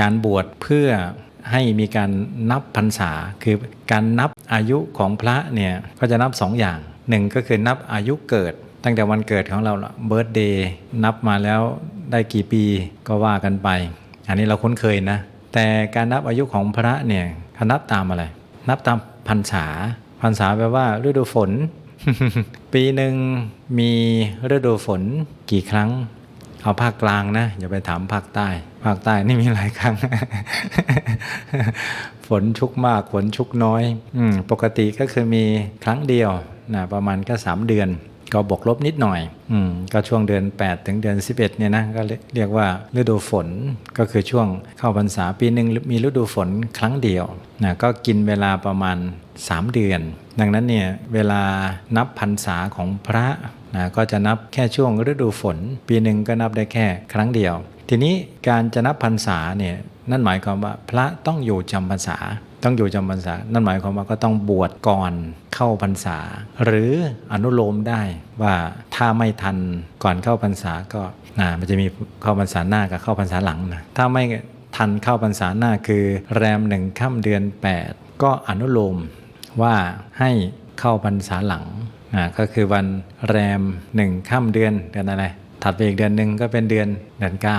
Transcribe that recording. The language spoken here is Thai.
การบวชเพื่อให้มีการนับพรรษา คือการนับอายุของพระเนี่ยก็จะนับสองอย่างหนึ่งก็คือนับอายุเกิด ตั้งแต่วันเกิดของเราเบิร์ตเดย์นับมาแล้วได้กี่ปีก็ว่ากันไป อันนี้เราคุ้นเคยนะ แต่การนับอายุของพระเนี่ยเขานับตามอะไร นับตามพรรษาพรรษาแปลว่าฤดูฝน ปีหนึ่งมีฤดูฝนกี่ครั้ง เอาภาคกลางนะ อย่าไปถามภาคใต้ ภาคใต้นี่มีหลายครั้ง ฝนชุกมากฝนชุกน้อยอปกติก็คือมีครั้งเดียวนะประมาณก็ 3 เดือน ก็บวกลบนิดหน่อยอก็ช่วงเดือน 8 ถึงเดือน 11เนี่ยนะก็เรียกว่าฤดูฝนก็คือช่วงเข้าพรรษาปีหนึ่งมีฤดูฝนครั้งเดียวนะก็กินเวลาประมาณ 3 เดือน ดังนั้นเนี่ยเวลานับพรรษาของพระ นะก็จะนับแค่ช่วงฤดูฝน ปีหนึ่งก็นับได้แค่ครั้งเดียว ทีนี้การจะนับพรรษาเนี่ยนั่นหมายความว่าพระต้องอยู่จำพรรษา ต้องอยู่จำพรรษา นั่นหมายความว่าก็ต้องบวชก่อนเข้าพรรษา หรืออนุโลมได้ว่าถ้าไม่ทันก่อนเข้าพรรษาก็นะมันจะมีเข้าพรรษาหน้ากับเข้าพรรษาหลังนะถ้าไม่ทันเข้าพรรษาหน้าคือ แรมหนึ่งค่ำเดือน 8 ก็อนุโลมว่าให้ เข้าพรรษาหลังนะก็คือวันแรมหนึ่งค่ำเดือนเดือนอะไรถัดไปอีกเดือนหนึ่งก็เป็นเดือนเดือนเก้า